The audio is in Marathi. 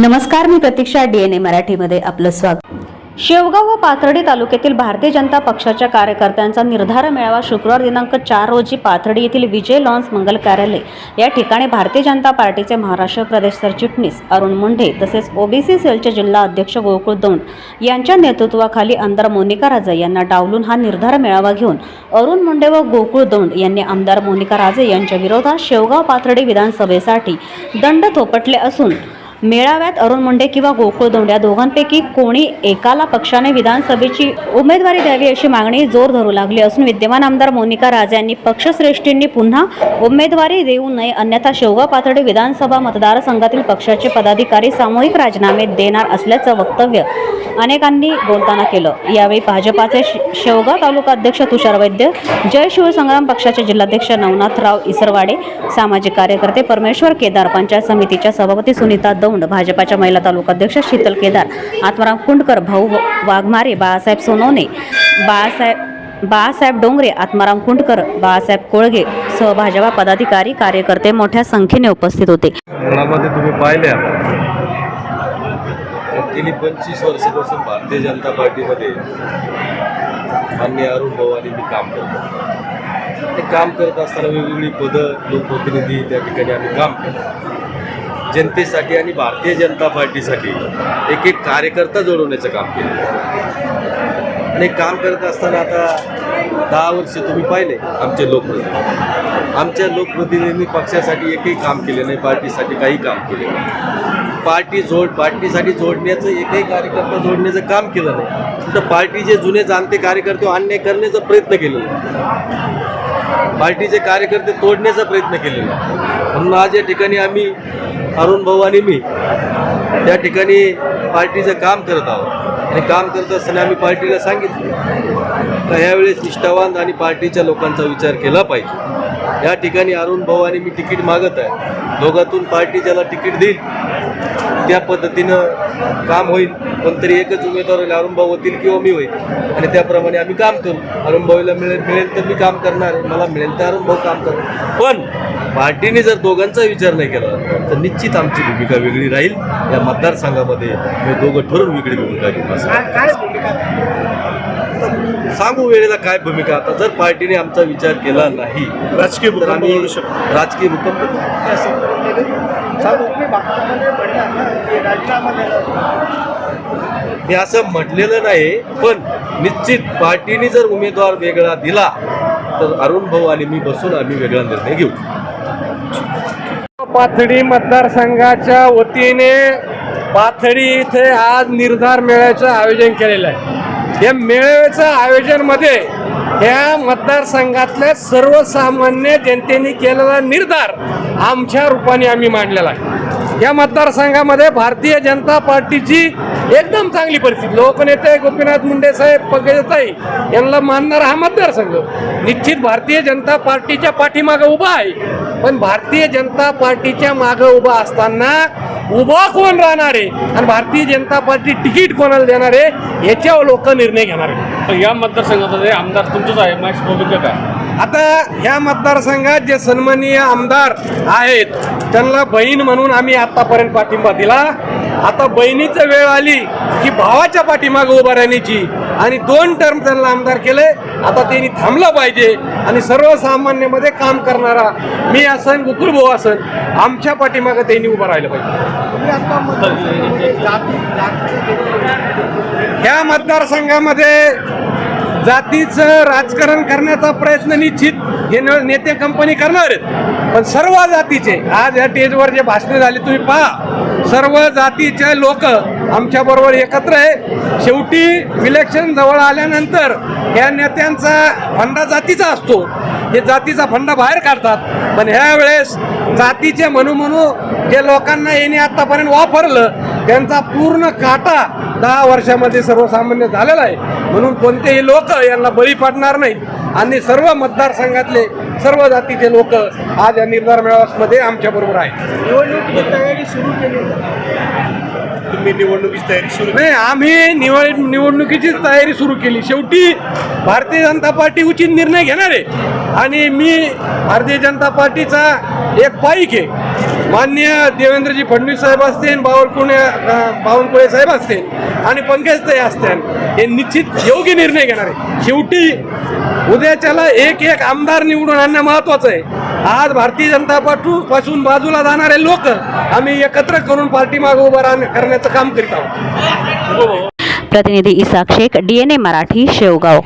नमस्कार मी प्रतीक्षा डीएनए मराठीमध्ये आपलं स्वागत. शेवगाव व पाथर्डी तालुक्यातील भारतीय जनता पक्षाच्या कार्यकर्त्यांचा निर्धार मेळावा शुक्रवार दिनांक चार रोजी पाथर्डी येथील विजय लॉन्स मंगल कार्यालय या ठिकाणी भारतीय जनता पार्टीचे महाराष्ट्र प्रदेश सरचिटणीस अरुण मुंढे तसेच ओबीसी सेलचे जिल्हा अध्यक्ष गोकुळ दौंड यांच्या नेतृत्वाखाली आमदार मोनिका राजे यांना डावलून हा निर्धार मेळावा घेऊन अरुण मुंडे व गोकुळ दौंड यांनी आमदार मोनिका राजे यांच्या विरोधात शेवगाव पाथर्डी विधानसभेसाठी दंड थोपटले असून मेळाव्यात अरुण मुंडे किंवा गोकुळ दोंड या दोघांपैकी कोणी एकाला पक्षाने विधानसभेची उमेदवारी द्यावी अशी मागणी जोर धरू लागली असून विद्यमान आमदार मोनिका राजे यांनी पक्षश्रेष्ठींनी पुन्हा उमेदवारी देऊ नये अन्यथा शेवगाव पाथर्डी विधानसभा मतदारसंघातील पक्षाचे पदाधिकारी सामूहिक राजीनामे देणार असल्याचं वक्तव्य अनेकांनी बोलताना केलं. यावेळी भाजपाचे शे- शेवगाव तालुका अध्यक्ष तुषार वैद्य जय शिवसंग्राम पक्षाचे जिल्हाध्यक्ष नवनाथराव इसरवाडे सामाजिक कार्यकर्ते परमेश्वर केदार पंचायत समितीच्या सभापती सुनीता दौंड भाजपाच्या महिला तालुकाध्यक्ष शीतल केदार आत्माराम कुंडकर भाऊ वाघमारे बाळासाहेब सोनवणे बाळासाहेब बाळासाहेब डोंगरे आत्माराम कुंडकर बाळासाहेब कोळगे सह भाजपा पदाधिकारी कार्यकर्ते मोठ्या संख्येने उपस्थित होते. तुम्ही पाहिल्या? गेली पंचवीस वर्षापासून भारतीय जनता पार्टीमध्ये मान्य अरुण भाऊ मी काम करतो. ते काम करत असताना वेगवेगळी पदं लोकप्रतिनिधी त्या ठिकाणी आम्ही काम केलं जनतेसाठी आणि भारतीय जनता पार्टीसाठी एक एक कार्यकर्ता जोडवण्याचं काम केलं. आणि काम करत असताना आता दहा वर्ष तुम्ही पाहिले आमचे लोकप्रतिनिधी. आमच्या लोकप्रतिनिधींनी पक्षासाठी एकही काम केले नाही पार्टीसाठी काही काम केले नाही. पार्टी जोड पार्टीसाठी जोडण्याचं एकही कार्यकर्ता जोडण्याचं काम केलं नाही. तर पार्टीचे जुने जाणते कार्यकर्ते हो, अन्याय करण्याचा प्रयत्न केलेला पार्टीचे कार्यकर्ते तोडण्याचा प्रयत्न केलेला म्हणून आज या ठिकाणी आम्ही अरुण भाऊ आणि मी त्या ठिकाणी पार्टीचं काम करत आहोत. आणि काम करत असताना आम्ही पार्टीला सांगितलं तर ह्यावेळेस निष्ठावान आणि पार्टीच्या लोकांचा विचार केला पाहिजे. या ठिकाणी अरुण भाऊ आणि मी तिकीट मागत आहे. दोघातून पार्टी ज्याला तिकीट देईल त्या पद्धतीनं काम होईल. पण तरी एकच उमेदवार होईल अरुण भाऊ होतील किंवा मी होईल. आणि त्याप्रमाणे आम्ही काम करू. अरुण भाऊला मिळेल मिळेल तर मी काम करणार. मला मिळेल तर अरुण भाऊ काम करणार. पण पार्टीने जर दोघांचा विचार नाही केला तर निश्चित आमची भूमिका वेगळी राहील. या मतदारसंघामध्ये मी दोघं ठरवून वेगळी भूमिका घेऊ असं. सांगू वेळेला काय भूमिका? आता जर पार्टीने आमचा विचार केला नाही राजकीय आम्ही. राजकीय भूकंप मी असं म्हटलेलं नाही पण निश्चित पार्टीने जर उमेदवार वेगळा दिला तर अरुण भाऊ आणि मी बसून आम्ही वेगळा निर्णय घेऊ. पाथडी मतदारसंघाच्या वतीने पाथडी इथे आज निर्धार मेळ्याचं आयोजन केलेलं आहे. या मेळाव्याचं आयोजनमध्ये या मतदारसंघातल्या सर्वसामान्य जनतेने केलेला निर्धार आमच्या रूपाने आम्ही मांडलेला आहे. या मतदारसंघामध्ये भारतीय जनता पार्टीची एकदम चांगली परिस्थिती. लोकनेते गोपीनाथ मुंडे साहेब पंकजताई यांना मानणारा हा मतदारसंघ. निश्चित भारतीय जनता पार्टीच्या पाठीमागं उभा आहे. पण भारतीय जनता पार्टीच्या मागं उभा असताना उभा कोण राहणार आहे? आणि भारतीय जनता पार्टी तिकीट कोणाला देणार आहे? याच्यावर लोक निर्णय घेणार आहे या मतदारसंघामध्ये आमदार तुमचंच आहे मॅक्स भूमिका काय आता ह्या मतदारसंघात जे सन्माननीय आमदार आहेत त्यांना बहीण म्हणून आम्ही आतापर्यंत पाठिंबा दिला. आता बहिणीचं वेळ आली की भावाच्या पाठीमागे उभा राहण्याची. आणि दोन टर्म त्यांना आमदार केले आता त्यांनी थांबलं पाहिजे आणि सर्वसामान्यमध्ये काम करणारा मी असन गुकुल भाऊ असन आमच्या पाठीमागे त्यांनी उभं राहिलं पाहिजे. ह्या मतदारसंघामध्ये जातीचं राजकारण करण्याचा प्रयत्न निश्चित हे नेते कंपनी करणार आहेत. पण सर्व जातीचे आज या स्टेजवर जे भाषणे झाली तुम्ही पहा. सर्व जातीचे लोक आमच्या बरोबर एकत्र आहे. शेवटी इलेक्शन जवळ आल्यानंतर या नेत्यांचा फंडा जातीचा असतो. हे जातीचा फंडा बाहेर काढतात. पण ह्या वेळेस जातीचे म्हणू म्हणू जे लोकांना येणे आत्तापर्यंत वापरलं त्यांचा पूर्ण काटा दहा वर्षामध्ये सर्वसामान्य झालेला आहे. म्हणून कोणतेही लोक यांना बळी पडणार नाहीत. आणि सर्व मतदारसंघातले सर्व जातीचे लोक आज या निर्धार मेळाव्यामध्ये आमच्या बरोबर आहेत. निवडणुकीची तयारी सुरू केली तुम्ही निवडणुकीची तयारी सुरू नाही आम्ही निवड निवडणुकीचीच तयारी सुरू केली. शेवटी भारतीय जनता पार्टी उचित निर्णय घेणार. आहे आणि मी भारतीय जनता पार्टीचा एक पाईक आहे. मान्य देवेंद्रजी फडणवीस साहेब असतील बावनकुळे बावनकुळे साहेब असतील आणि पंकजताई असतील हे निश्चित योग्य निर्णय घेणार आहे. शेवटी उद्याच्याला एक एक आमदार निवडून आणणं महत्वाचं आहे. आज भारतीय जनता पार्टी पासून बाजूला जाणारे लोक आम्ही एकत्र करून पार्टी मागे उभं राहण करण्याचं काम करीत आहोत. प्रतिनिधी इसाक शेख डीएनए मराठी शेवगाव.